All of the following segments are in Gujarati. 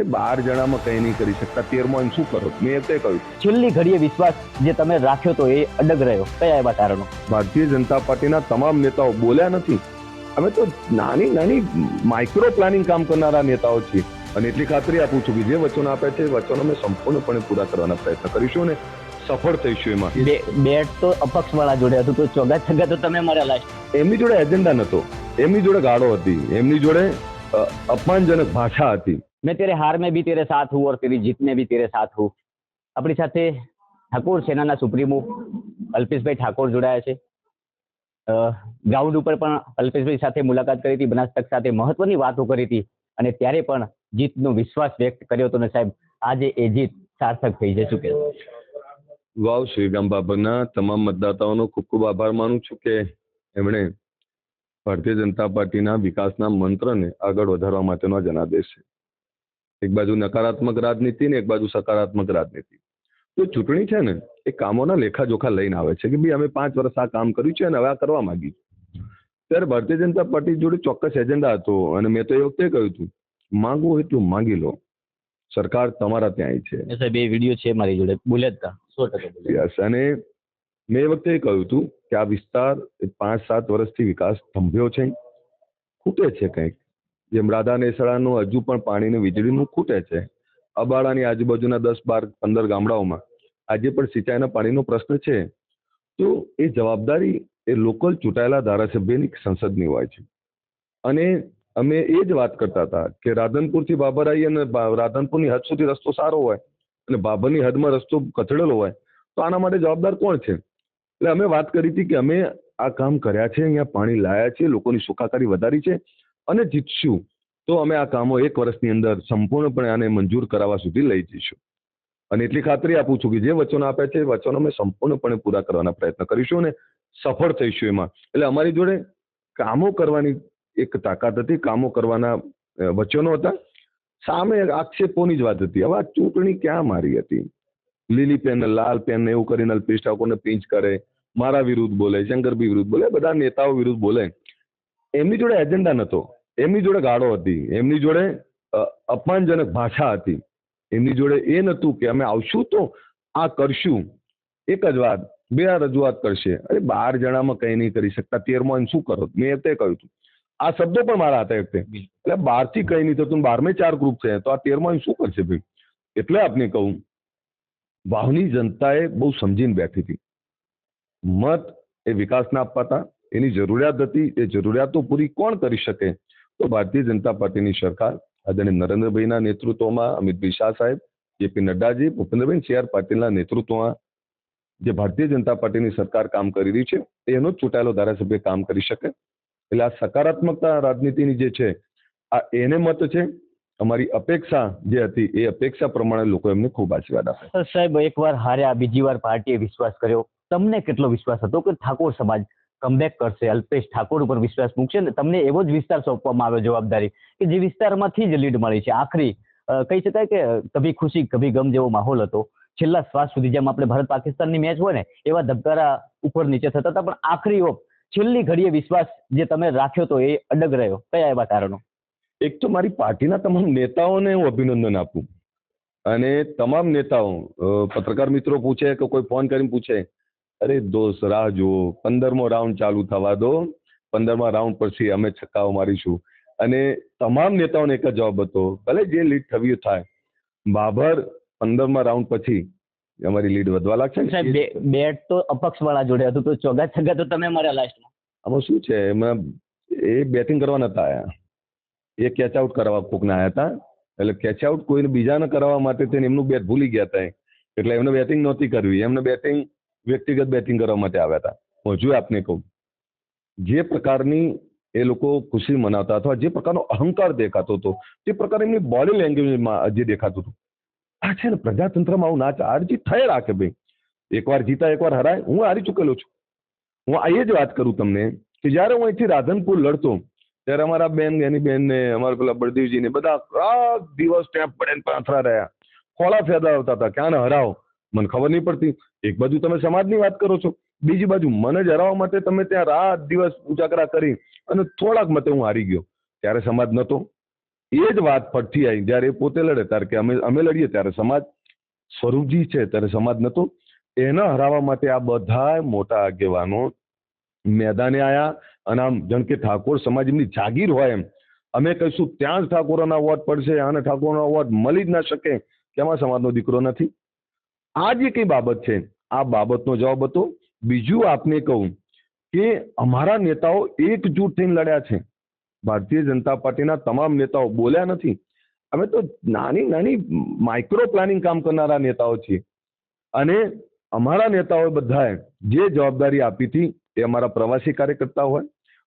અરે બાર જણામાં કંઈ નહીં કરી શકતા. તેરમાં એમ શું કરો? મેં એ તે કહ્યું. છેલ્લી ઘડીએ વિશ્વાસ જે તમે રાખ્યો તો એ અડગ રહ્યો. કયા એવા કારણો? ભારતીય જનતા પાર્ટીના તમામ નેતાઓ બોલ્યા નથી. અમે તો નાની નાની માઇક્રો પ્લાનિંગ કામ કરનારા નેતાઓ છીએ. અને એટલી ખાતરી આપું છું કે જે વચનો આપે છે એ વચનો અમે સંપૂર્ણપણે પૂરા કરવાના પ્રયત્ન કરીશું અને સફળ થઈશું એમાં. બે બેટ તો અપક્ષ વાળા જોડે હતું તો ચોગા છગા તો તમે લાસ્ટ એમની જોડે એજન્ડા નતો. એમની જોડે ગાળો હતી. એમની જોડે અપમાનજનક ભાષા હતી. मैं तेरे हार में भी तेरे साथ हूँ और तेरी जीत में भी तेरे साथ हूँ આપણી સાથે ઠાકોર સેનાના સુપ્રીમો અલ્પેશભાઈ ઠાકોર જોડાયા છે ગ્રાઉન્ડ ઉપર પણ અલ્પેશભાઈ સાથે મુલાકાત કરી હતી બનાસકાંઠા સાથે મહત્વની વાતો કરી હતી અને ત્યારે પણ જીતનો વિશ્વાસ વ્યક્ત કર્યો હતો ને સાહેબ આજે એ જીત સાર્થક થઈ જશે શું કહેશો વાવ શ્રીરામ બાબરના તમામ મતદાતાઓનો ખૂબ ખૂબ આભાર માનું છું કે એમણે ભારતીય જનતા પાર્ટીના વિકાસના મંત્રને આગળ વધારવા માટેનો આ જનાદેશ છે એક બાજુ નકારાત્મક રાજનીતિ ને એક બાજુ સકારાત્મક રાજનીતિ. તો ચૂંટણી છે ને એ કામોના લેખાજોખા લઈને આવે છે કે ભાઈ અમે પાંચ વર્ષ આ કામ કર્યું છે અને હવે આ કરવા માંગીએ. ત્યારે ભારતીય જનતા પાર્ટી જોડે ચોક્કસ એજન્ડા હતો અને મેં તો એ વખતે કહ્યું હતું માંગવું હોય એટલું માંગી લો. સરકાર તમારા ત્યાં છે. સાહેબ એ વીડિયો છે મારી જોડે. બોલ્યા હતા સો ટકા યસ અને મેં એ વખતે એ કહ્યું હતું કે આ વિસ્તાર પાંચ સાત વર્ષથી વિકાસ થંભ્યો છે. ખૂટે છે કંઈક. જેમ રાધા નેસડાનું હજુ પણ પાણી ને વીજળીનું ખૂટે છે. અબાડાની આજુબાજુના દસ બાર પંદર ગામડાઓમાં આજે પણ સિંચાઈના પાણીનો પ્રશ્ન છે. તો એ જવાબદારી એ લોકલ ચૂંટાયેલા ધારાસભ્યની સંસદની હોય છે. અને અમે એ જ વાત કરતા હતા કે રાધનપુરથી બાબરાઈ અને રાધનપુરની હદ સુધી રસ્તો સારો હોય અને બાબરની હદમાં રસ્તો કચડેલો હોય તો આના માટે જવાબદાર કોણ છે? એટલે અમે વાત કરી હતી કે અમે આ કામ કર્યા છે, અહીંયા પાણી લાયા છે, લોકોની સુખાકારી વધારી છે. અને જીતશું, તો અમે આ કામો એક વર્ષની અંદર સંપૂર્ણપણે આને મંજૂર કરાવવા સુધી લઈ જઈશું. અને એટલી ખાતરી આપું છું કે જે વચનો આપે છે એ વચનો અમે સંપૂર્ણપણે પૂરા કરવાના પ્રયત્ન કરીશું અને સફળ થઈશું એમાં. એટલે અમારી જોડે કામો કરવાની એક તાકાત હતી, કામો કરવાના વચનો હતા. સામે આક્ષેપોની જ વાત હતી. હવે આ ચૂંટણી ક્યાં મારી હતી? લીલી પેન, લાલ પેન, એવું કરીને અલ્પેશ ઠાકોરને પિંચ કરે, મારા વિરુદ્ધ બોલે શંકરભાઈ વિરુદ્ધ બોલે, બધા નેતાઓ વિરુદ્ધ બોલે. એમની જોડે એજન્ડા નહોતો એમની જોડે ગાળો હતી. એમની જોડે અપમાનજનક ભાષા હતી. એમની જોડે એ નહોતું કે અમે આવશું તો આ કરશું. એક જ વાત બે આ રજૂઆત કરશે. અરે બાર જણામાં કંઈ નહીં કરી શકતા. તેરમાં એમ શું કરો? મેં તે કહ્યું હતું. આ શબ્દો પણ મારા હતા એકતે એટલે બારથી કંઈ નહીં થતું બારમે ચાર ગ્રુપ છે. તો આ તેરમાં શું કરશે ભાઈ? એટલે આપને કહું વાવની જનતાએ બહુ સમજીને બેઠી હતી. મત એ વિકાસના આપવા હતા એની જરૂરિયાત હતી, એ જરૂરિયાતો પૂરી કોણ કરી શકે? તો ભારતીય જનતા પાર્ટીની સરકાર, આદરણીય નરેન્દ્રભાઈના નેતૃત્વમાં અમિતભાઈ શાહ સાહેબ, જેપી નડ્ડાજી, ભૂપેન્દ્રભાઈ સી આર પાટીલના નેતૃત્વમાં જે ભારતીય જનતા પાર્ટીની સરકાર કામ કરી રહી છે, એનો ચૂંટાયેલો ધારાસભ્ય કામ કરી શકે. એટલે આ સકારાત્મકતા રાજનીતિની જે છે, આ એને મત છે, અમારી અપેક્ષા જે હતી, એ અપેક્ષા પ્રમાણે લોકો એમને ખૂબ આશીર્વાદ આપે. સાહેબ, એકવાર હાર્યા, બીજી વાર પાર્ટીએ વિશ્વાસ કર્યો. તમને કેટલો વિશ્વાસ હતો કે ઠાકોર સમાજ કમબેક કરશે. અલ્પેશ ઠાકોર ઉપર વિશ્વાસ મૂકશે ને તમને એવો જ વિસ્તાર સોંપવામાં આવ્યો જવાબદારી કે જે વિસ્તારમાંથી જ લીડ મળી છે. આખરી કહી શકાય કે કભી ખુશી, કભી ગમ જેવો માહોલ હતો. છેલ્લા શ્વાસ સુધી જેમ આપણે ભારત પાકિસ્તાનની મેચ હોય ને, એવા ધબકારા ઉપર નીચે થતા હતા. પણ આખરી ઓપ, છેલ્લી ઘડીએ વિશ્વાસ જે તમે રાખ્યો તો એ અડગ રહ્યો. કયા એવા કારણો એક તો મારી પાર્ટીના તમામ નેતાઓને હું અભિનંદન આપું. અને તમામ નેતાઓ પત્રકાર મિત્રો પૂછે કે કોઈ ફોન કરીને પૂછે અરે દોસ્ત રાહ જુઓ. પંદરમો રાઉન્ડ ચાલુ થવા દો. પંદરમા રાઉન્ડ પછી અમે છક્કાઓ મારીશું. અને તમામ નેતાઓને એક જ જવાબ હતો. ભલે જે લીડ થવી થાય. બાબર પંદરમા રાઉન્ડ પછી અમારી લીડ વધવા લાગશે સાહેબ બેટ તો અપક્ષ વાળા જોડે હતું. તો ચોગા છગ્ગા તો તમે માર્યા લાસ્ટમાં આમાં શું છે? એમાં એ બેટિંગ કરવા નતા આયા. એ કેચ આઉટ કરવા કોકના આવ્યા હતા. એટલે કેચ આઉટ કોઈને બીજાને કરાવવા માટે થઈને એમનું બેટ ભૂલી ગયા હતા એટલે એમને બેટિંગ નહોતી કરવી. એમને બેટિંગ વ્યક્તિગત બેટિંગ કરવા માટે આવ્યા હતા. હું હજુ આપને કહું, જે પ્રકારની એ લોકો ખુશી મનાવતા અથવા જે પ્રકારનો અહંકાર દેખાતો હતો, તે પ્રકાર એમની બોડી લેંગ્વેજમાં જે દેખાતું હતું. આ છે ને પ્રજાતંત્રમાં આવું ના આરજી થઈ રાખે ભાઈ, એકવાર જીતા એકવાર હરાય, હું હારી ચૂકેલો છું. હું એ જ વાત કરું તમને કે જ્યારે હું અહીંથી રાધનપુર લડતો, ત્યારે અમારા બેન, એની બેન ને, અમારા પેલા બળદેવજી ને બધા રાત દિવસ ત્યાં પડે પાથરા રહ્યા. ખોળા ફેદાવતા હતા ક્યાં હરાવો. મને ખબર નહીં પડતી. એક બાજુ તમે સમાજની વાત કરો છો, બીજી બાજુ મને જ હરાવવા માટે તમે ત્યાં રાત દિવસ ઉજાગરા કરી અને થોડાક મતે હું હારી ગયો. ત્યારે સમાજ નહોતો એ જ વાત ફરતી આવી. જ્યારે એ પોતે લડે, ત્યારે કે અમે અમે લડીએ, ત્યારે સમાજ સ્વરૂપજી છે, ત્યારે સમાજ નહોતો એને હરાવવા માટે આ બધા મોટા આગેવાનો મેદાને આયા અને આમ જાણ કે ઠાકોર સમાજ એમની જાગીર હોય એમ. અમે કહીશું, ત્યાં જ ઠાકોરોના વોટ પડશે અને ઠાકોરનો વોટ મળી જ ના શકે. કેમાં સમાજનો દીકરો નથી. આ જે કઈ બાબત છે. આ બાબતનો જવાબ હતો. બીજું આપને કહું કે અમારા નેતાઓ એકજૂટ થઈને લડ્યા છે. ભારતીય જનતા પાર્ટીના તમામ નેતાઓ બોલ્યા નથી. અમે તો નાની નાની માઇક્રો પ્લાનિંગ કામ કરનારા નેતાઓ છીએ. અને અમારા નેતાઓએ બધાએ જે જવાબદારી આપી હતી એ અમારા પ્રવાસી કાર્યકર્તા હોય,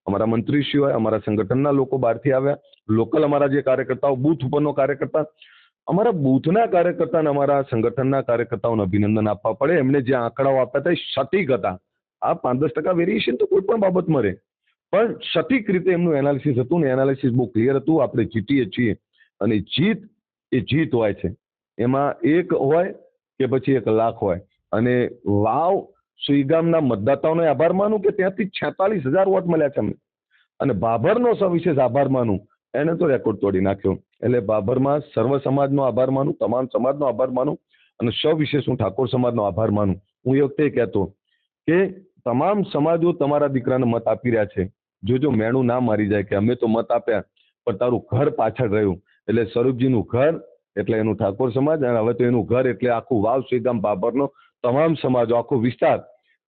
અમારા મંત્રીશ્રી હોય, અમારા સંગઠનના લોકો બહારથી આવ્યા, લોકલ અમારા જે કાર્યકર્તાઓ, બૂથ ઉપરનો કાર્યકર્તા અમારા બૂથના કાર્યકર્તાને, અમારા સંગઠનના કાર્યકર્તાઓને અભિનંદન આપવા પડે. એમને જે આંકડાઓ આપ્યા હતા એ સટીક હતા. આ પાંચ દસ ટકા વેરિએશન તો કોઈ પણ બાબતમાં રહે પણ સટીક રીતે એમનું એનાલિસિસ હતું ને એનાલિસિસ બહુ ક્લિયર હતું. આપણે જીતીએ છીએ અને જીત એ જીત હોય છે. એમાં એક હોય કે પછી એક લાખ હોય. અને વાવ સુઈગામના મતદાતાઓને આભાર માનું કે ત્યાંથી છેતાલીસ હજાર વોટ મળ્યા છે અમને. અને ભાભરનો સવિશેષ આભાર માનું એને તો રેકોર્ડ તોડી નાખ્યો. એટલે બાભરમાં સર્વ સમાજનો આભાર માનું, તમામ સમાજનો આભાર માનું અને સવિશેષ હું ઠાકોર સમાજનો આભાર માનું. હું એ વખતે કહેતો કે તમામ સમાજો તમારા દીકરાને મત આપી રહ્યા છે. જો જો મેણું ના મારી જાય કે અમે તો મત આપ્યા, પણ તારું ઘર પાછળ રહ્યું. એટલે સ્વરૂપજીનું ઘર, એટલે એનું ઠાકોર સમાજ અને હવે તો એનું ઘર એટલે આખું વાવ, શ્રીગામ, બાબરનો તમામ સમાજો, આખો વિસ્તાર.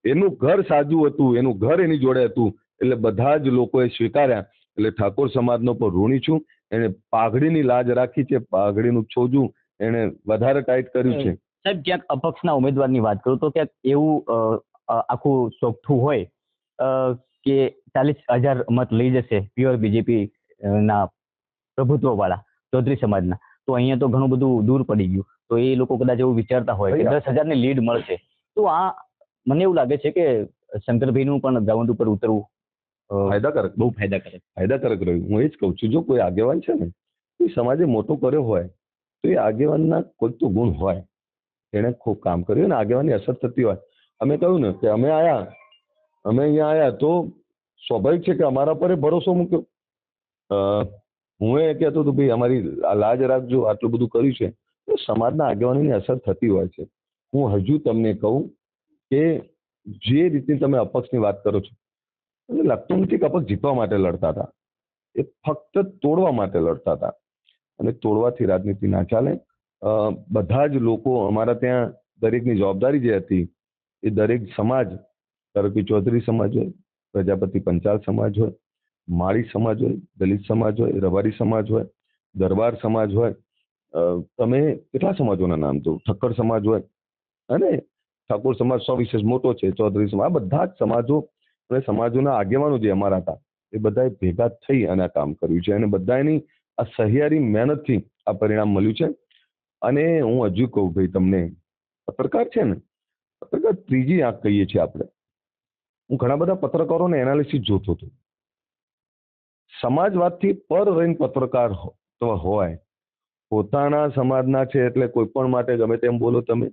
એનું ઘર સાજું હતું, એનું ઘર એની જોડે હતું. એટલે બધા જ લોકોએ સ્વીકાર્યા. એટલે ઠાકોર સમાજનો પણ ઋણી છું. એને પાઘડીની લાજ રાખી છે પાઘડીનું છોજું એને વધારે ટાઈટ કર્યું છે. સાહેબ ક્યાંક અપક્ષના ઉમેદવારની વાત કરું તો ક્યાંક એવું આખું ચોખ્ઠું હોય કે ચાલીસ હજાર મત લઈ જશે પ્યોર બીજેપી ના પ્રભુત્વ વાળા ચૌધરી સમાજના. તો અહીંયા તો ઘણું બધું દૂર પડી ગયું. તો એ લોકો કદાચ એવું વિચારતા હોય કે દસ હજારની લીડ મળશે. તો આ મને એવું લાગે છે કે શંકરભાઈનું પણ ગ્રાઉન્ડ ઉપર ઉતરવું ફાયદાકારક. બહુ ફાયદાકારક. ફાયદાકારક રહ્યું. હું એ જ કહું છું જો કોઈ આગેવાન છે ને એ સમાજે મોટો કર્યો હોય તો એ આગેવાનના કોઈક તો ગુણ હોય. એણે ખૂબ કામ કર્યું ને આગેવાની અસર થતી હોય. અમે કહ્યું ને કે અમે આયા અમે અહીંયા આયા તો સ્વાભાવિક છે કે અમારા પર એ ભરોસો મૂક્યો. હું એ કહેતો હતો ભાઈ અમારી લાજ રાખજો આટલું બધું કર્યું છે. તો સમાજના આગેવાનીની અસર થતી હોય છે. હું હજુ તમને કહું કે જે રીતની તમે અપક્ષની વાત કરો છો મને લાગતું નથી કે અપક્ષ જીતવા માટે લડતા હતા. એ ફક્ત તોડવા માટે લડતા હતા. અને તોડવાથી રાજનીતિ ના ચાલે. બધા જ લોકો અમારા ત્યાં દરેકની જવાબદારી જે હતી, એ દરેક સમાજ ધારો કે ચૌધરી સમાજ હોય, પ્રજાપતિ પંચાલ સમાજ હોય, માળી સમાજ હોય, દલિત સમાજ હોય, રબારી સમાજ હોય, દરબાર સમાજ હોય તમે કેટલા સમાજોના નામ જો ઠક્કર સમાજ હોય. અને ઠાકોર સમાજ સવિશેષ મોટો છે, ચૌધરી સમાજ, આ બધા જ સમાજો અને સમાજોના આગેવાનો જે અમારા હતા, એ બધાએ ભેગા થઈ અને આ કામ કર્યું છે અને બધાની આ સહિયારી મહેનતથી આ પરિણામ મળ્યું છે. અને હું હજુ કહું ભાઈ તમને, પત્રકાર છે ને, પત્રકાર ત્રીજી આંખ કહીએ છીએ આપણે. હું ઘણા બધા પત્રકારોને એનાલિસિસ જોતો હતો. સમાજવાદથી પર રહીને પત્રકાર તો હોય. પોતાના સમાજના છે એટલે કોઈ પણ માટે ગમે તેમ બોલો તમે.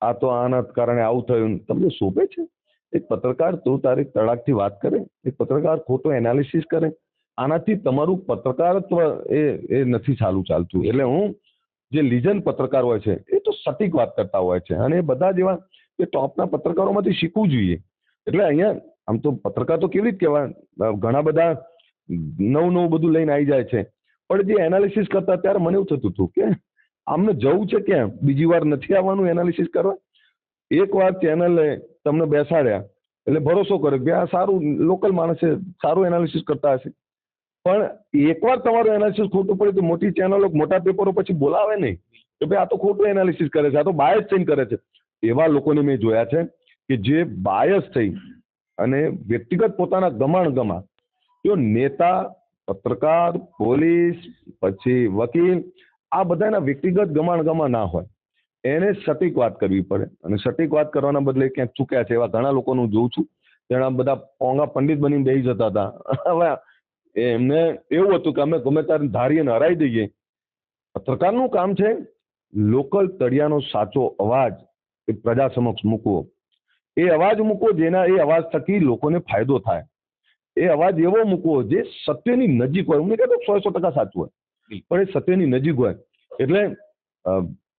આ તો આના કારણે આવું થયું. તમને શોભે છે? એક પત્રકાર તો તારીખ તડાકથી વાત કરે, એક પત્રકાર ખોટો એનાલિસિસ કરે. આનાથી તમારું પત્રકારત્વ એ એ નથી ચાલુ ચાલતું. એટલે હું જે લીજન પત્રકાર હોય છે, એ તો સટીક વાત કરતા હોય છે. અને એ બધા જેવા એ ટોપના પત્રકારોમાંથી શીખવું જોઈએ. એટલે અહીંયા આમ તો પત્રકાર તો કેવી રીતે કહેવાય? ઘણા બધા નવું નવું બધું લઈને આવી જાય છે. પણ જે એનાલિસિસ કરતા ત્યારે મને એવું થતું હતું કે આમને જવું છે ક્યાં? બીજી વાર નથી આવવાનું એનાલિસિસ કરવા? એક વાર ચેનલે તમને બેસાડ્યા. એટલે ભરોસો કર્યો કે આ સારું લોકલ માણસે સારું એનાલિસિસ કરતા હશે. પણ એકવાર તમારું એનાલિસિસ ખોટું પડે તો મોટી ચેનલો મોટા પેપરો પછી બોલાવે નહીં. કે ભાઈ આ તો ખોટું એનાલિસિસ કરે છે, આ તો બાયસ થઈને કરે છે. એવા લોકોને મેં જોયા છે કે જે બાયસ થઈ અને વ્યક્તિગત પોતાના ગમાણ ગમા, જો નેતા, પત્રકાર, પોલીસ, પછી વકીલ, આ બધાના વ્યક્તિગત ગમાણ ગમા ના હોય. એને સટીક વાત કરવી પડે. અને સટીક વાત કરવાના બદલે ક્યાંક ચૂક્યા છે એવા ઘણા લોકોનું જોઉં છું. જેના બધા પોંગા પંડિત બનીને બેસી જતા હતા. હવે એમને એવું હતું કે અમે ગમે ત્યારે ધારીએ ને હરાઈ દઈએ. પત્રકારનું કામ છે લોકલ તળિયાનો સાચો અવાજ એ પ્રજા સમક્ષ મૂકવો. એ અવાજ મૂકવો જેના એ અવાજ થકી લોકોને ફાયદો થાય. એ અવાજ એવો મૂકવો જે સત્યની નજીક હોય. હું કહેતો સો સો ટકા સાચું હોય. પણ એ સત્યની નજીક હોય. એટલે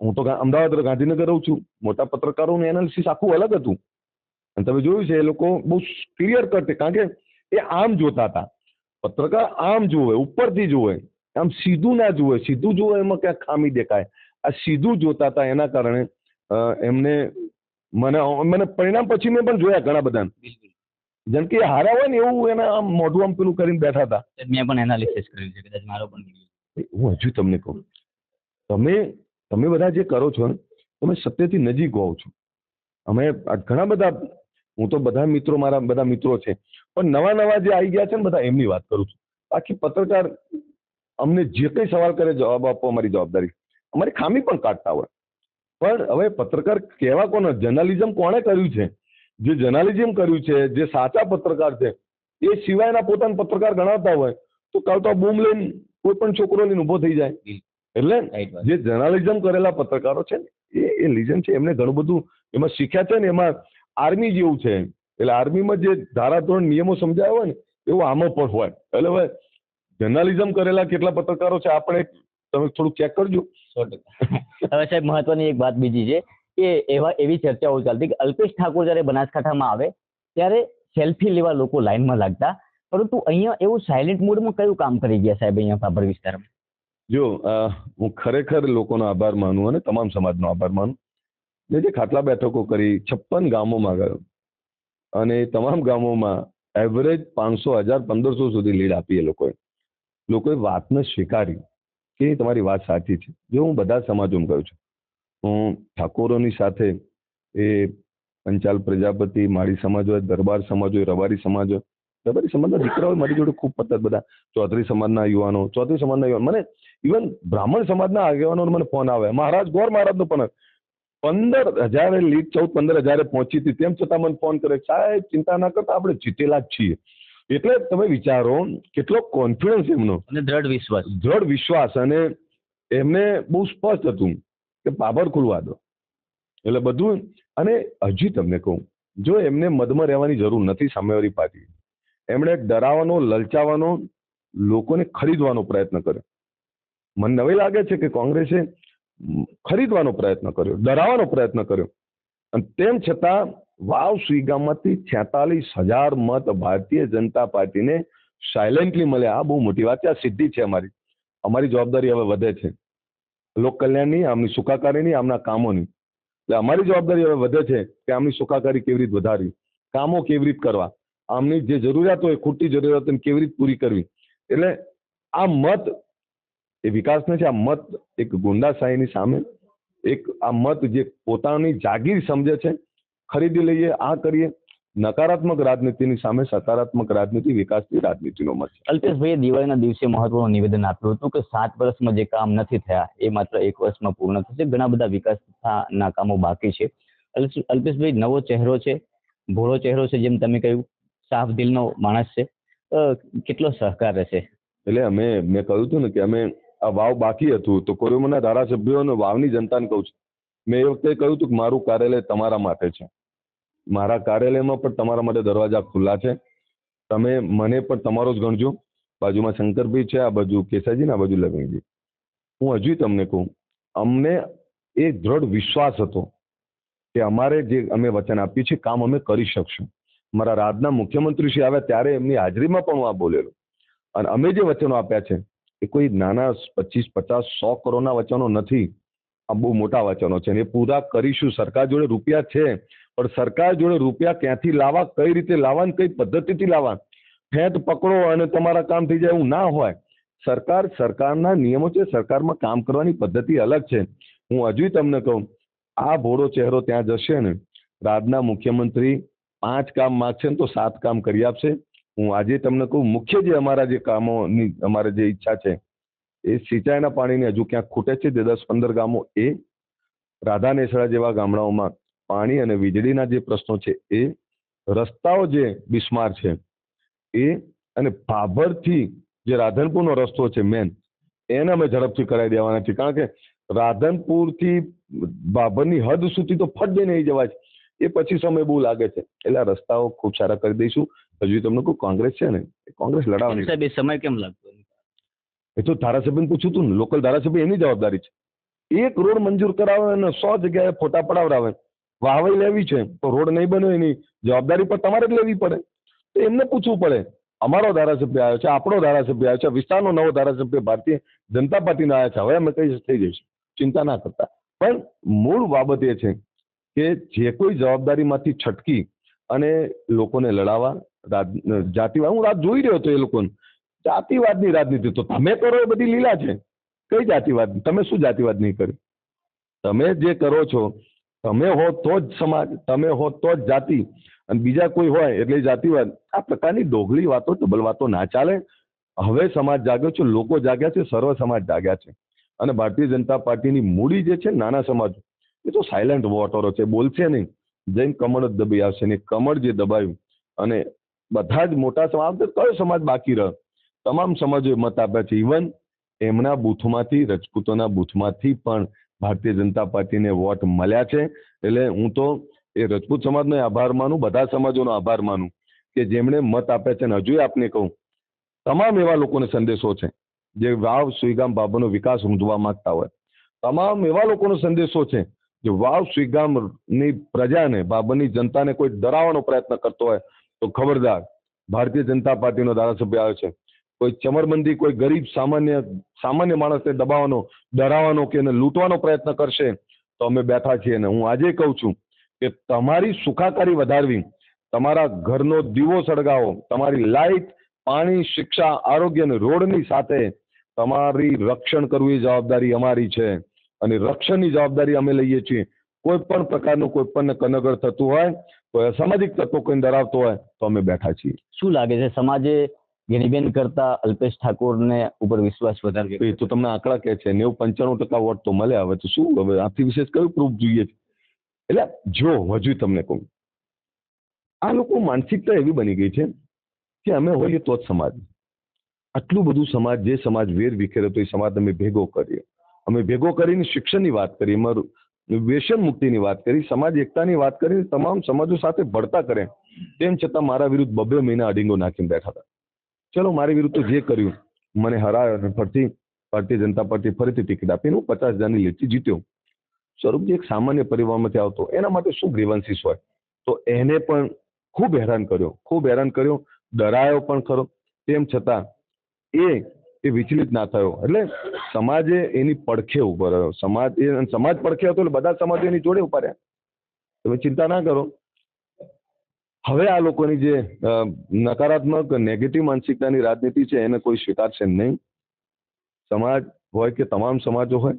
હું તો અમદાવાદ ગાંધીનગર રહું છું. મોટા પત્રકારોનું એનાલિસિસ આખું અલગ હતું. અને તમે જોયું છે એ લોકો બહુ ક્લિયર કટ કારણ કે એ આમ જોતા હતા. પત્રકાર આમ જુએ ઉપરથી જુએ. આમ સીધું ના જુએ. સીધું જુએ એમાં ક્યાંક ખામી દેખાય. આ સીધું જોતા હતા એના કારણે એમને મને મને પરિણામ પછી મેં પણ જોયા ઘણા બધા જેમ કે હારા હોય ને એવું એને આમ મોઢું આમ પેલું કરીને બેઠા હતા. મેં પણ એનાલિસિસ કર્યું છે. કદાચ મારો પણ હું હજુ તમને કહું. તમે તમે બધા જે કરો છો, તમે સત્યથી નજીક હોવ છો. અમે ઘણા બધા, હું તો બધા મિત્રો, મારા બધા મિત્રો છે, પણ નવા નવા જે આવી ગયા છે ને બધા એમની વાત કરું છું. બાકી પત્રકાર અમને જે કંઈ સવાલ કરે જવાબ આપવો અમારી જવાબદારી. અમારી ખામી પણ કાઢતા હોય. પણ હવે પત્રકાર કહેવા કોને, જર્નાલિઝમ કોણે કર્યું છે? જે જર્નાલિઝમ કર્યું છે, જે સાચા પત્રકાર છે, એ સિવાયના પોતાના પત્રકાર ગણાવતા હોય, તો કાલ તો બૂમ લઈને કોઈ પણ છોકરો લઈને ઊભો થઈ જાય. એટલે જે જર્નાલિઝમ કરેલા પત્રકારો છે ને એ એ લીજન છે. એમને ઘણું બધું એમાં શીખ્યા છે ને એમાં આર્મી જેવું છે. એટલે આર્મીમાં જે ધારાધોરણ નિયમો સમજાય હોય ને એવું આમાં પણ હોય. એટલે હવે જર્નાલિઝમ કરેલા કેટલા પત્રકારો છે આપણે તમે થોડું ચેક કરજો. હવે સાહેબ મહત્વની એક વાત બીજી છે કે એવા એવી ચર્ચાઓ ચાલતી કે અલ્પેશ ઠાકોર જ્યારે બનાસકાંઠામાં આવે ત્યારે સેલ્ફી લેવા લોકો લાઈનમાં લાગતા. પરંતુ અહીંયા એવું સાયલેન્ટ મોડમાં કયું કામ કરી ગયા સાહેબ અહીંયા બાબર વિસ્તારમાં? જો હું ખરેખર લોકોનો આભાર માનું અને તમામ સમાજનો આભાર માનું. મેં જે ખાટલા બેઠકો કરી, છપ્પન ગામોમાં ગયો. અને તમામ ગામોમાં એવરેજ પાંચસો હજાર પંદરસો સુધી લીડ આપી એ લોકોએ. લોકોએ વાતને સ્વીકારી કે તમારી વાત સાચી છે. જો હું બધા સમાજોમાં ગયો છું, હું ઠાકોરોની સાથે એ પંચાલ પ્રજાપતિ, માળી સમાજ હોય, દરબાર સમાજ હોય, રબારી સમાજ હોય રબારી સમાજના દીકરાઓ મારી જોડે ખૂબ પતત બધા. ચૌધરી સમાજના યુવાનો ચૌધરી સમાજના યુવાનો. મને ઇવન બ્રાહ્મણ સમાજના આગેવાનોનો મને ફોન આવે. મહારાજ ગોર મહારાજનો પણ પંદર હજારે લીડ ચૌદ પંદર હજારે પહોંચી હતી. તેમ છતાં મને ફોન કરે સાહેબ ચિંતા ના કરતા આપણે જીતેલા જ છીએ. એટલે તમે વિચારો કેટલો કોન્ફિડન્સ એમનો. અને દ્રઢ વિશ્વાસ. દ્રઢ વિશ્વાસ. અને એમને બહુ સ્પષ્ટ હતું કે બાબર ખુલવા દો. એટલે બધું. અને હજી તમને કહું જો એમને મદમાં રહેવાની જરૂર નથી સામેવાળી પાર્ટી એમણે ડરાવવાનો, લલચાવવાનો, લોકોને ખરીદવાનો પ્રયત્ન કર્યો. મને નવી લાગે છે કે કોંગ્રેસે ખરીદવાનો પ્રયત્ન કર્યો, ડરાવવાનો પ્રયત્ન કર્યો. અને તેમ છતાં વાવ સ્વીગામમાંથી છેતાલીસ હજાર મત ભારતીય જનતા પાર્ટીને સાયલેન્ટલી મળ્યા. આ બહુ મોટી વાત છે, આ સિદ્ધિ છે અમારી. અમારી જવાબદારી હવે વધે છે. લોક કલ્યાણની, આમની સુખાકારીની, આમના કામોની. એટલે અમારી જવાબદારી હવે વધે છે કે આમની સુખાકારી કેવી રીતે વધારવી? કામો કેવી રીતે કરવા? આમની જે જરૂરિયાત હોય, ખોટી જરૂરિયાત હોય કેવી રીતે પૂરી કરવી? એટલે આ મત એ વિકાસ છે, આ મત એક ગુંડાશાહીની સામે એક આ મત જે પોતાની જાગીર સમજે છે, ખરીદી લઈએ, આ કરીએ, નકારાત્મક રાજનીતિની સામે સકારાત્મક રાજનીતિ, વિકાસની રાજનીતિનો મત છે. અલ્પેશભાઈએ દિવાળીના દિવસે મહત્વનું નિવેદન આપ્યું હતું કે સાત વર્ષમાં જે કામ નથી થયા, એ માત્ર એક વર્ષમાં પૂર્ણ થશે. ઘણા બધા વિકાસના કામો બાકી છે. અલ્પેશ- અલ્પેશભાઈ, નવો ચહેરો છે, ભોળો ચહેરો છે, જેમ તમે કહ્યું. સાફ દિલનો માણસ છે. કેટલો સહકાર રહેશે? એટલે અમે, મેં કહ્યું હતું ને કે અમે આ વાવ બાકી હતું તો કોરોમના ધારાસભ્યો અને વાવની જનતાને કહું છું. મેં એ વખતે કહ્યું હતું કે મારું કાર્યાલય તમારા માટે છે. મારા કાર્યાલયમાં પણ તમારા માટે દરવાજા ખુલ્લા છે. તમે મને પણ તમારો જ ગણજો. બાજુમાં શંકરભાઈ છે, આ બાજુ કેસાજી ને આ બાજુ લવિંગજી હું હજુ તમને કહું, અમને એ દ્રઢ વિશ્વાસ હતો કે અમારે જે અમે વચન આપ્યું છે, કામ અમે કરી શકશું. મારા રાજના મુખ્યમંત્રી શ્રી આવ્યા ત્યારે એમની હાજરીમાં પણ હું આ બોલેલો. અને અમે જે વચનો આપ્યા છે, એ કોઈ નાના પચીસ, પચાસ, સો કરોડના વચનો નથી. આ બહુ મોટા વચનો છે અને એ પૂરા કરીશું. સરકાર જોડે રૂપિયા છે, પણ સરકાર જોડે રૂપિયા ક્યાંથી લાવવા, કઈ રીતે લાવવા ને કઈ પદ્ધતિથી લાવવા? ફેંત પકડો અને તમારા કામ થઈ જાય એવું ના હોય. સરકાર સરકારના નિયમો છે, સરકારમાં કામ કરવાની પદ્ધતિ અલગ છે. હું હજુ તમને કહું, આ ભોળો ચહેરો ત્યાં જશે ને, રાજના મુખ્યમંત્રી પાંચ કામ માગશે ને તો સાત કામ કરી આપશે. હું આજે તમને કહું, મુખ્ય જે અમારા જે કામોની, અમારે જે ઈચ્છા છે, એ સિંચાઈના પાણીની હજુ ક્યાંક ખૂટે છે. જે દસ પંદર ગામો એ રાધાનેસડા જેવા ગામડાઓમાં પાણી અને વીજળીના જે પ્રશ્નો છે, એ રસ્તાઓ જે બિસ્માર છે, એ અને ભાભરથી જે રાધનપુરનો રસ્તો છે મેન એને અમે ઝડપથી કરાવી દેવાના છે કારણ કે રાધનપુરથી ભાભરની હદ સુધી તો ફટ દઈને જવાય છે. એ પછી સમય બહુ લાગે છે. એટલે આ રસ્તાઓ ખૂબ સારા કરી દઈશું. હજુ તમને કહું કોંગ્રેસ છે ને? કોંગ્રેસ લડાવવાની સાહેબ એ સમય કેમ લાગતો એ તો ધારાસભ્યને પૂછ્યું હતું ને. લોકલ ધારાસભ્ય એની જવાબદારી છે. એક રોડ મંજૂર કરાવે અને સો જગ્યાએ ફોટા પડાવડાવે. વાહવાઈ લેવી છે તો રોડ નહીં બને એની જવાબદારી પણ તમારે જ લેવી પડે. તો એમને પૂછવું પડે અમારો ધારાસભ્ય આવ્યો છે આપણો ધારાસભ્ય આવ્યો છે વિસ્તારનો નવો ધારાસભ્ય ભારતીય જનતા પાર્ટીનો આવ્યા છે. હવે અમે કઈ થઈ જઈશું. ચિંતા ના કરતા. પણ મૂળ બાબત એ છે કે જે કોઈ જવાબદારીમાંથી છટકી અને લોકોને લડાવવા જાતિવાદ, હું રાત જોઈ રહ્યો હતો એ લોકોને. જાતિવાદની રાજનીતિ, તો તમે કરો એ બધી લીલા છે. કઈ જાતિવાદ? તમે શું જાતિવાદ નહીં કરી તમે જે કરો છો, તમે હો તો જ સમાજ, તમે હો તો જ જાતિ. અને બીજા કોઈ હોય એટલે જાતિવાદ. આ પ્રકારની ડોગળી વાતો, ડબલ વાતો ના ચાલે. હવે સમાજ જાગ્યો છે, લોકો જાગ્યા છે, સર્વ સમાજ જાગ્યા છે. અને ભારતીય જનતા પાર્ટીની મૂડી જે છે, નાના સમાજ. એ તો સાયલન્ટ વોટરો છે, બોલશે નહીં. જૈન કમળ જ દબાઈ આવશે ને કમળ જે દબાયું, અને બધા જ મોટા સમાજ કયો સમાજ બાકી રહ્યો? તમામ સમાજોએ મત આપ્યા છે. ઇવન એમના બૂથમાંથી, રજપૂતોના બૂથમાંથી પણ ભારતીય જનતા પાર્ટીને વોટ મળ્યા છે. એટલે હું તો એ રજપૂત સમાજનો આભાર માનું, બધા સમાજોનો આભાર માનું કે જેમણે મત આપ્યા છે. અને હજુ આપને કહું, તમામ એવા લોકોને સંદેશો છે, જે વાવ, સુઈગામ બાબાનો વિકાસ રૂંધવા માંગતા હોય. તમામ એવા લોકોનો સંદેશો છે જે વાવ ગામની પ્રજાને, બાબરની જનતાને કોઈ ડરાવવાનો પ્રયત્ન કરતો હોય તો ખબરદાર, ભારતીય જનતા પાર્ટીનો ધારાસભ્ય આવે છે. કોઈ ચમરબંધી, કોઈ ગરીબ સામાન્ય સામાન્ય માણસને દબાવવાનો, ડરાવવાનો કે એને લૂંટવાનો પ્રયત્ન કરશે, તો અમે બેઠા છીએ અને હું આજે કહું છું કે તમારી સુખાકારી વધારવી, તમારા ઘરનો દીવો સળગાવો, તમારી લાઈટ, પાણી, શિક્ષા, આરોગ્ય અને રોડની સાથે તમારી રક્ષણ કરવું જવાબદારી અમારી છે. અને રક્ષણની જવાબદારી અમે લઈએ છીએ. કોઈ પણ પ્રકારનું કોઈ પણ કનગર થતું હોય કોઈ અસામાજિક તત્વો કોઈ ધરાવતો હોય તો અમે બેઠા છીએ. શું લાગે છે સમાજે ગિરીબેન કરતા અલ્પેશ ઠાકોરને ઉપર વિશ્વાસ વધારે તો એ તો તમને આંકડા કહે છે નેવું પંચાણું ટકા વોટ તો મળ્યા હવે તો શું હવે આથી વિશેષ કયું પ્રૂફ જોઈએ છે? એટલે જો હજુ તમને કહું આ લોકો માનસિકતા એવી બની ગઈ છે કે અમે હોઈએ તો જ સમાજ. આટલું બધું સમાજ જે સમાજ વેર વિખેરે તો એ સમાજ અમે ભેગો કરીએ. અમે ભેગો કરીને શિક્ષણની વાત કરી અમારું વ્યસન મુક્તિની વાત કરી, સમાજ એકતાની વાત કરી, તમામ સમાજો સાથે ભળતા કરે. તેમ છતાં મારા વિરુદ્ધ બબે મહિના અડીંગો નાખીને બેઠા હતા. ચલો, મારી વિરુદ્ધ તો જે કર્યું, મને હરાયો અને ફરતી ભારતીય જનતા પાર્ટી ફરીથી ટિકિટ આપીને હું પચાસ હજારની લીડથી જીત્યો. સ્વરૂપજી, એક સામાન્ય પરિવારમાંથી આવતો, એના માટે શું ગ્રીવન્સીસ હોય? તો એને પણ ખૂબ હેરાન કર્યો, ખૂબ હેરાન કર્યો, ડરાયો પણ ખરો. તેમ છતાં એ એ વિચલિત ના થયો. એટલે સમાજે એની પડખે ઊભો રહ્યો. સમાજ સમાજ પડખે હતો એટલે બધા સમાજ એની જોડે ઊભા રહ્યા. તમે ચિંતા ના કરો. હવે આ લોકોની જે નકારાત્મક નેગેટિવ માનસિકતાની રાજનીતિ છે, એને કોઈ સ્વીકારશે નહીં. સમાજ હોય કે તમામ સમાજો હોય,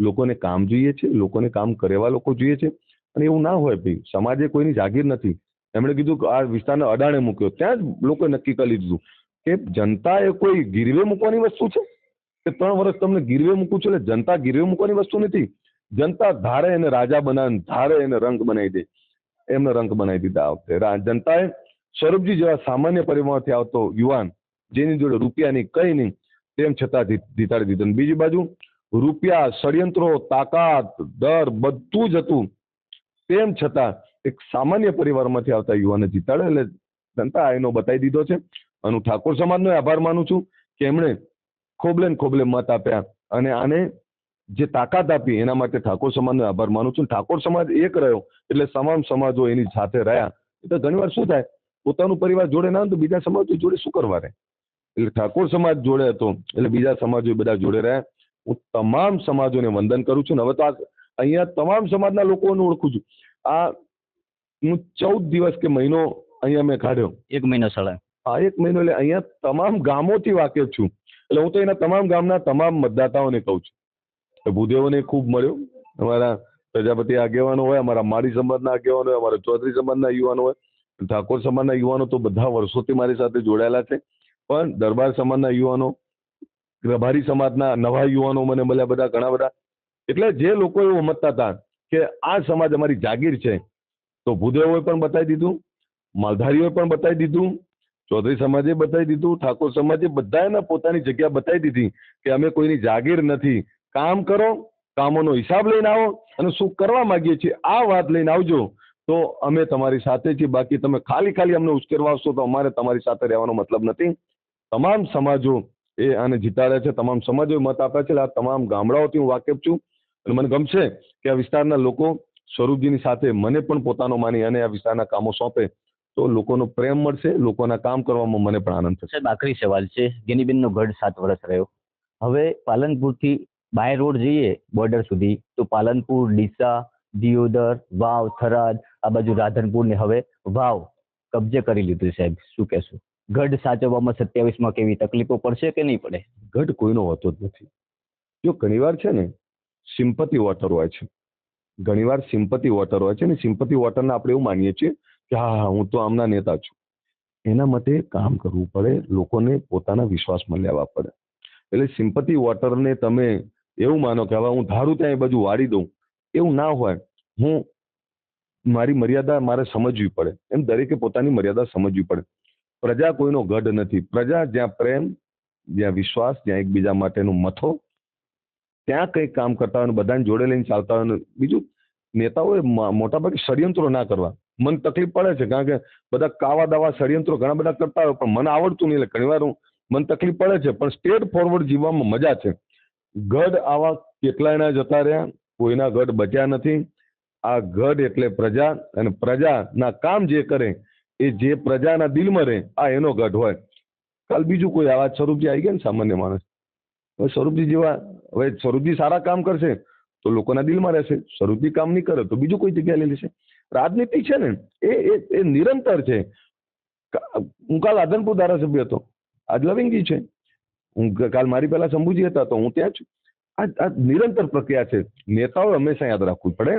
લોકોને કામ જોઈએ છે, લોકોને કામ કરેવા લોકો જોઈએ છે. અને એવું ના હોય ભાઈ. સમાજે કોઈની જાગીર નથી. એમણે કીધું કે આ વિસ્તારને અડાણે મૂક્યો. ત્યાં જ લોકોએ નક્કી કરી દીધું. કે જનતાએ કોઈ ગીરવે મૂકવાની વસ્તુ છે? કે ત્રણ વર્ષ તમને ગીરવે મૂકું છું એટલે જનતા ગીરવે મૂકવાની વસ્તુ નથી. જનતા ધારે એને રાજા બનાવે ધારે એને રંગ બનાવી દે. એમને રંગ બનાવી દીધા આ વખતે. જનતાએ સ્વરૂપજી જેવા સામાન્ય પરિવારથી આવતો યુવાન, જેની જોડે રૂપિયાની કઈ નહીં, તેમ છતાં જીતાડી દીધો. બીજી બાજુ, રૂપિયા, ષડયંત્રો, તાકાત, દર બધું જ હતું. તેમ છતાં એક સામાન્ય પરિવારમાંથી આવતા યુવાને જીતાડે એટલે જનતા એનો બતાવી દીધો છે. અને ઠાકોર સમાજનો આભાર માનું છું કે એમણે ખોબલે ને ખોબલે મત આપ્યા અને આને જે તાકાત આપી એના માટે ઠાકોર સમાજનો આભાર માનું છું. ઠાકોર સમાજ એક રહ્યો એટલે તમામ સમાજો એની સાથે રહ્યા. એટલે ઘણીવાર શું થાય? પોતાનું પરિવાર જોડે ના તો બીજા સમાજો જોડે શું કરવા રહે? એટલે ઠાકોર સમાજ જોડે હતો એટલે બીજા સમાજો બધા જોડે રહ્યા. હું તમામ સમાજોને વંદન કરું છું ને હવે તો આ અહીંયા તમામ સમાજના લોકોને ઓળખું છું. આ હું ચૌદ દિવસ કે મહિનો અહીંયા મેં કાઢ્યો. એક મહિનો સળા. આ એક મહિનો એટલે અહીંયા તમામ ગામોથી વાકેફ છું. એટલે હું તો એના તમામ ગામના તમામ મતદાતાઓને કહું છું. ભૂદેવોને ખૂબ મળ્યો. અમારા પ્રજાપતિ આગેવાનો હોય, અમારા માળી સમાજના આગેવાનો હોય, અમારા ચૌધરી સમાજના યુવાનો હોય, ઠાકોર સમાજના યુવાનો તો બધા વર્ષોથી મારી સાથે જોડાયેલા છે. પણ દરબાર સમાજના યુવાનો રભારી સમાજના નવા યુવાનો મને મળ્યા બધા, ઘણા બધા. એટલે જે લોકો એવું સમજતા હતા કે આ સમાજ અમારી જાગીર છે, તો ભૂદેવોએ પણ બતાવી દીધું, માલધારીઓએ પણ બતાવી દીધું ચૌધરી સમાજે બતાવી દીધું, ઠાકોર સમાજે બધાને પોતાની જગ્યા બતાવી દીધી કે અમે કોઈની જાગીર નથી. કામ કરો, કામોનો હિસાબ લઈને આવો અને શું કરવા માંગીએ છીએ આ વાત લઈને આવજો. તો અમે તમારી સાથે છીએ, બાકી તમે ખાલી ખાલી અમને ઉશ્કેરવા આવશો તો અમારે તમારી સાથે રહેવાનો મતલબ નથી. તમામ સમાજો એ આને જીતાડ્યા છે, તમામ સમાજોએ મત આપ્યા છે. આ તમામ ગામડાઓથી હું વાકેફ છું. અને મને ગમશે કે આ વિસ્તારના લોકો સ્વરૂપજીની સાથે મને પણ પોતાનો માની અને આ વિસ્તારના કામો સોંપે. તો લોકોનો પ્રેમ મળશે લોકોના કામ કરવામાં મને પણ આનંદ થશે. સાહેબ આખરી સવાલ છે. ગેનીબેનનો ગઢ સાત વર્ષ રહ્યો. હવે પાલનપુરથી બાય રોડ જઈએ બોર્ડર સુધી તો પાલનપુર ડીસા દિયોદર વાવ થરાદ આ બાજુ રાધનપુર ને હવે વાવ કબજે કરી લીધું સાહેબ. શું કહેશું? ગઢ સાચવવામાં સત્યાવીસમાં કેવી તકલીફો પડશે કે નહીં પડે? ગઢ કોઈનો હોતો જ નથી. જો ઘણીવાર છે ને સિમ્પતિ વોટર હોય છે. ઘણીવાર સિમ્પતિ વોટર હોય છે ને સિમ્પતિ વોટરને આપણે એવું માનીએ છીએ કે હા હા હું તો આમના નેતા છું. એના માટે કામ કરવું પડે, લોકોને પોતાના વિશ્વાસમાં લેવા પડે. એટલે સિમ્પતિ વોટરને તમે એવું માનો કે હવે હું ધારું ત્યાં એ બાજુ વાળી દઉં. એવું ના હોય. હું મારી મર્યાદા મારે સમજવી પડે. એમ દરેકે પોતાની મર્યાદા સમજવી પડે. પ્રજા કોઈનો ગઢ નથી. પ્રજા જ્યાં પ્રેમ, જ્યાં વિશ્વાસ, જ્યાં એકબીજા માટેનું મથો, ત્યાં કંઈક કામ કરતા હોય બધાને જોડે લઈને ચાલતા હોય બીજું નેતાઓએ મોટાભાગે ષડયંત્રો ના કરવા. મને તકલીફ પડે છે, કારણ કે બધા કાવા દાવા ષડયંત્રો ઘણા બધા કરતા હોય, પણ મને આવડતું નહીં એટલે ઘણીવાર હું મને તકલીફ પડે છે, પણ સ્ટેટ ફોરવર્ડ જીવવામાં મજા છે. ગઢ આવા કેટલાયના જતા રહ્યા, કોઈના ગઢ બચ્યા નથી. આ ગઢ એટલે પ્રજા, અને પ્રજાના કામ જે કરે, એ જે પ્રજાના દિલમાં રહે, આ એનો ગઢ હોય. કાલ બીજું કોઈ આવા સ્વરૂપજી આવી ગયા ને સામાન્ય માણસ? હવે સ્વરૂપજી જેવા, હવે સ્વરૂપજી સારા કામ કરશે, તો લોકોના દિલમાં રહેશે. સ્વરૂપજી કામ નહીં કરે, તો બીજું કોઈ જગ્યાએ લઈ લેશે. રાજનીતિ છે ને, એ એ નિરંતર છે. હું કાલ આદનપુર ધારાસભ્ય હતો. આજ લવિંગી છે. હું કાલ મારી પહેલા શંભુજી હતા, તો હું ત્યાં આ આ નિરંતર પ્રક્રિયા છે. નેતાઓ હંમેશા યાદ રાખવું પડે.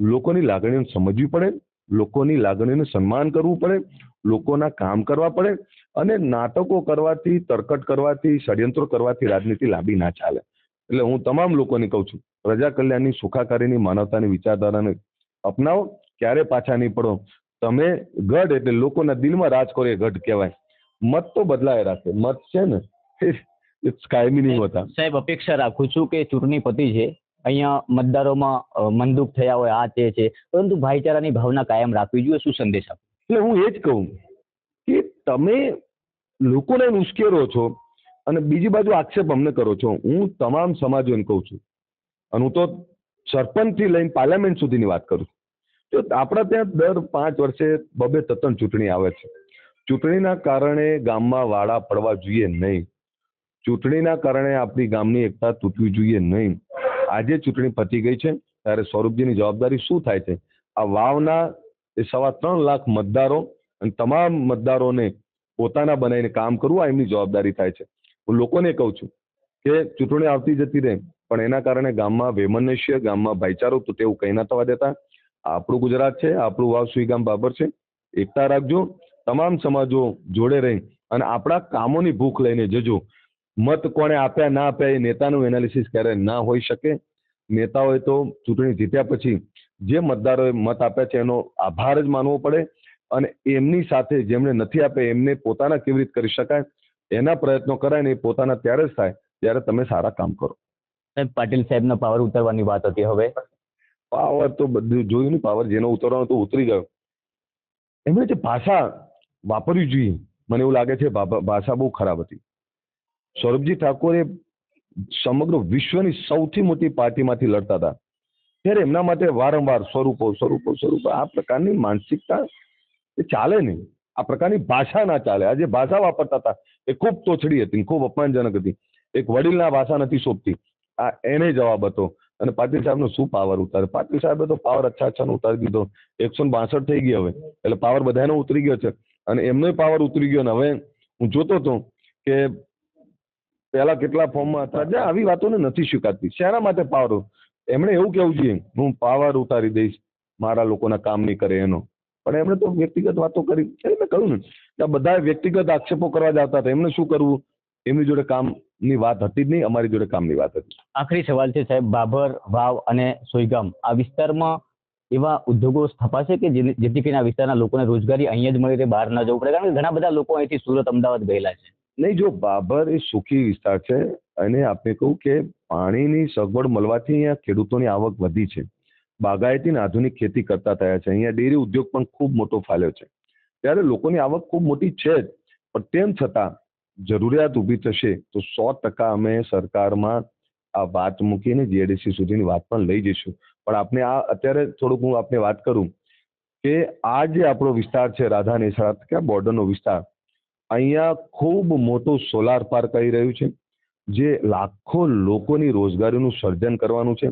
લોકોની લાગણીઓને સમજવી પડે. લોકોની લાગણીઓને સન્માન કરવું પડે. લોકોના કામ કરવા પડે. અને નાટકો કરવાથી, તરકટ કરવાથી, ષડયંત્રો કરવાથી રાજનીતિ લાંબી ના ચાલે. એટલે હું તમામ લોકોને કહું છું, પ્રજા કલ્યાણની, સુખાકારીની, માનવતાની વિચારધારાને અપનાવો. ક્યારે પાછા નહીં પડો? તમે ગઢ એટલે લોકોના દિલમાં રાજ કરો એ ગઢ કહેવાય. મત તો બદલાય રાખે. મત છે ને કાયમી નહીં હોતા. સાહેબ અપેક્ષા રાખું છું કે ચૂંટણી પતિ છે. અહીંયા મતદારોમાં મનદુખ થયા હોય આ તે છે. પરંતુ ભાઈચારાની ભાવના કાયમ રાખવી જોઈએ શું સંદેશ આપો? એટલે હું એ જ કહું કે તમે લોકોને ઉશ્કેરો છો અને બીજી બાજુ આક્ષેપ અમને કરો છો. હું તમામ સમાજોને કહું છું. અને હું તો સરપંચથી લઈને પાર્લામેન્ટ સુધીની વાત કરું છું. તો આપણા ત્યાં દર પાંચ વર્ષે બબે તત્ણ ચૂંટણી આવે છે. ચૂંટણીના કારણે ગામમાં વાડા પડવા જોઈએ નહીં. ચૂંટણીના કારણે આપણી ગામની એકતા તૂટવી જોઈએ નહીં. આજે ચૂંટણી પતી ગઈ છે, ત્યારે સ્વરૂપજીની જવાબદારી શું થાય છે? આ વાવના એ સવા ત્રણ લાખ મતદારો અને તમામ મતદારોને પોતાના બનાવીને કામ કરવું, આ એમની જવાબદારી થાય છે. હું લોકોને કહું છું કે ચૂંટણી આવતી જતી રહે, પણ એના કારણે ગામમાં વૈમનસ્ય, ગામમાં ભાઈચારો, તો તેવું કંઈ ના થવા દેતા. આપણું ગુજરાત છે, આપણું વાવ સુઈ ગામ બાબર છે. એકતા રાખજો, તમામ સમાજો જોડે રહી અને આપણા કામોની ભૂખ લઈને જજો. મત કોણે આપ્યા, ના આપ્યા એ નેતાનું એનાલિસિસ ક્યારે ના હોઈ શકે. નેતાઓએ તો ચૂંટણી જીત્યા પછી જે મતદારોએ મત આપ્યા છે, એનો આભાર જ માનવો પડે અને એમની સાથે જેમણે નથી આપ્યા, એમને પોતાના કેવી રીતે કરી શકાય? એના પ્રયત્નો કરાય ને એ પોતાના ત્યારે જ થાય, ત્યારે તમે સારા કામ કરો. પાટીલ સાહેબના પાવર ઉતરવાની વાત હતી હવે. પાવર તો બધું જોયું ને પાવર જેનો ઉતરવાનો તો ઉતરી ગયો. એમણે જે ભાષા વાપરવી જોઈએ, મને એવું લાગે છે ભાષા બહુ ખરાબ હતી. સૌરભજી ઠાકોરે સમગ્ર વિશ્વની સૌથી મોટી પાર્ટીમાંથી લડતા હતા. ત્યારે એમના માટે વારંવાર સ્વરૂપો સ્વરૂપો સ્વરૂપો, આ પ્રકારની માનસિકતા એ ચાલે નહીં. આ પ્રકારની ભાષા ના ચાલે. આ જે ભાષા વાપરતા હતા, એ ખૂબ તોછડી હતી ખૂબ અપમાનજનક હતી. એક વડીલના ભાષા નથી શોભતી આ એને જવાબ હતો. અને પાટીલ સાહેબનો શું પાવર ઉતારે પાટીલ સાહેબે તો પાવર અચ્છા અચ્છાનો ઉતારી દીધો. એકસો બાસઠ થઈ ગયો હવે. એટલે પાવર બધાનો ઉતરી ગયો છે. અને એમનો પાવર ઉતરી ગયો ને હવે હું જોતો હતો કે પહેલા કેટલા ફોર્મમાં હતા. જે, આવી વાતોને નથી સ્વીકારતી. શેના માટે પાવર એમણે એવું કેવું જોઈએ, હું પાવર ઉતારી દઈશ, મારા લોકોના કામ નહીં કરે એનો. પણ એમણે તો વ્યક્તિગત વાતો કરી. એટલે મેં કહ્યું ને આ બધા વ્યક્તિગત આક્ષેપો કરવા જતા હતા. એમને શું કરવું? એમની જોડે કામની વાત હતી જ નહીં અમારી જોડે કામની વાત હતી. આખરી સવાલ છે સાહેબ બાભર વાવ અને સોયગામ આ વિસ્તારમાં એવા ઉદ્યોગો સ્થપાશે કે જેથી કરીને આ વિસ્તારના લોકોને રોજગારી અહીંયા જ મળી રહે બહાર ન જવું પડે? કારણ કે ઘણા બધા લોકો અહીંથી સુરત અમદાવાદ ગયેલા છે. નહીં જો બાબર એ સુખી વિસ્તાર છે અને આપણે કહું કે પાણીની સગવડ મળવાથી અહીંયા ખેડૂતોની આવક વધી છે. બાગાયતી આધુનિક ખેતી કરતા થયા છે. અહીંયા ડેરી ઉદ્યોગ પણ ખૂબ મોટો ફાલ્યો છે. ત્યારે લોકોની આવક ખૂબ મોટી છે જ. પણ તેમ છતાં જરૂરિયાત ઊભી થશે તો સો ટકા અમે સરકારમાં આ વાત મૂકીને જીએડીસી સુધીની વાત પણ લઈ જઈશું. પણ આપણે આ અત્યારે થોડુંક હું આપને વાત કરું કે આ જે આપણો વિસ્તાર છે રાધા નિશાળ, કે બોર્ડરનો વિસ્તાર, અહીંયા ખૂબ મોટું સોલાર પાર્ક આવી રહ્યું છે, જે લાખો લોકોની રોજગારીનું સર્જન કરવાનું છે.